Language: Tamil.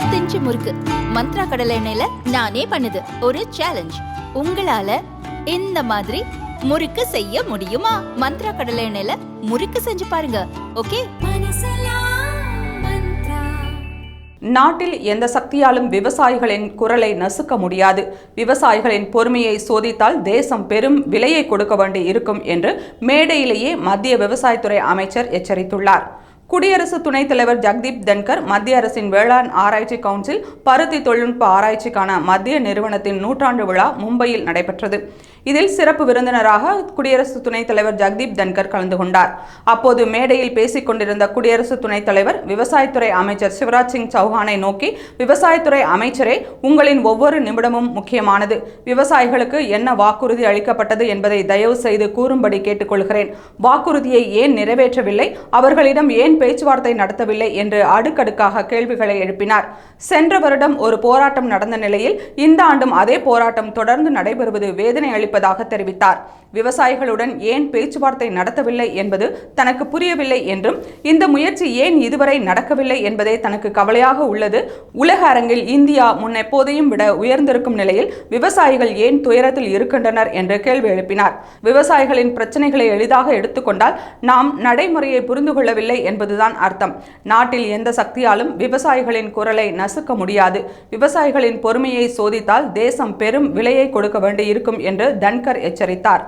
இருபத்தஞ்சு முறுக்கு. மந்த்ரா கடலை எண்ணெயில நானே பண்ணுது. ஒரு சேலஞ்ச் உங்களால இந்த மாதிரி முறுக்கு செய்ய முடியுமா? மந்த்ரா கடலை எண்ணெயில முறுக்கு செஞ்சு பாருங்க. ஓகே? நாட்டில் எந்த சக்தியாலும் விவசாயிகளின் குரலை நசுக்க முடியாது. விவசாயிகளின் பொறுமையை சோதித்தால் தேசம் பெரும் விலையை கொடுக்க வேண்டி இருக்கும் என்று மேடையிலேயே மத்திய விவசாயத்துறை அமைச்சர் எச்சரித்துள்ளார். குடியரசு துணைத் தலைவர் ஜக்தீப் தன்கர் மத்திய அரசின் வேளாண் ஆராய்ச்சி கவுன்சில் பருத்தி தொழில்நுட்ப ஆராய்ச்சிக்கான மத்திய நிறுவனத்தின் நூற்றாண்டு விழா மும்பையில் நடைபெற்றது. இதில் சிறப்பு விருந்தினராக குடியரசு துணைத் தலைவர் ஜெகதீப் தன்கர் கலந்து கொண்டார். அப்போது மேடையில் பேசிக் கொண்டிருந்த குடியரசு துணைத் தலைவர் விவசாயத்துறை அமைச்சர் சிவராஜ் சிங் சௌஹானை நோக்கி விவசாயத்துறை அமைச்சரே உங்களின் ஒவ்வொரு நிமிடமும் முக்கியமானது. விவசாயிகளுக்கு என்ன வாக்குறுதி அளிக்கப்பட்டது என்பதை தயவு செய்து கூறும்படி கேட்டுக்கொள்கிறேன். வாக்குறுதியை ஏன் நிறைவேற்றவில்லை? அவர்களிடம் ஏன் பேச்சுவார்த்தை நடத்தவில்லை? என்று அடுக்கடுக்காக கேள்விகளை எழுப்பினார். சென்ற வருடம் ஒரு போராட்டம் நடந்த நிலையில் இந்த ஆண்டும் அதே போராட்டம் தொடர்ந்து நடைபெறுவது வேதனை அளி இருப்பதாக தெரிவித்தார். விவசாயிகளுடன் ஏன் பேச்சுவார்த்தை நடத்தவில்லை என்பது தனக்கு புரியவில்லை என்றும் இந்த முயற்சி ஏன் இதுவரை நடக்கவில்லை என்பதே தனக்கு கவலையாக உள்ளது. உலக அரங்கில் இந்தியா முன்னெப்போதையும் விட உயர்ந்திருக்கும் நிலையில் விவசாயிகள் ஏன் துயரத்தில் இருக்கின்றனர் என்று கேள்வி எழுப்பினார். விவசாயிகளின் பிரச்சனைகளை எளிதாக எடுத்துக்கொண்டால் நாம் நடைமுறையை புரிந்து கொள்ளவில்லை என்பதுதான் அர்த்தம். நாட்டில் எந்த சக்தியாலும் விவசாயிகளின் குரலை நசுக்க முடியாது. விவசாயிகளின் பொறுமையை சோதித்தால் தேசம் பெரும் விலையை கொடுக்க வேண்டியிருக்கும் என்று தன்கர் எச்சரித்தார்.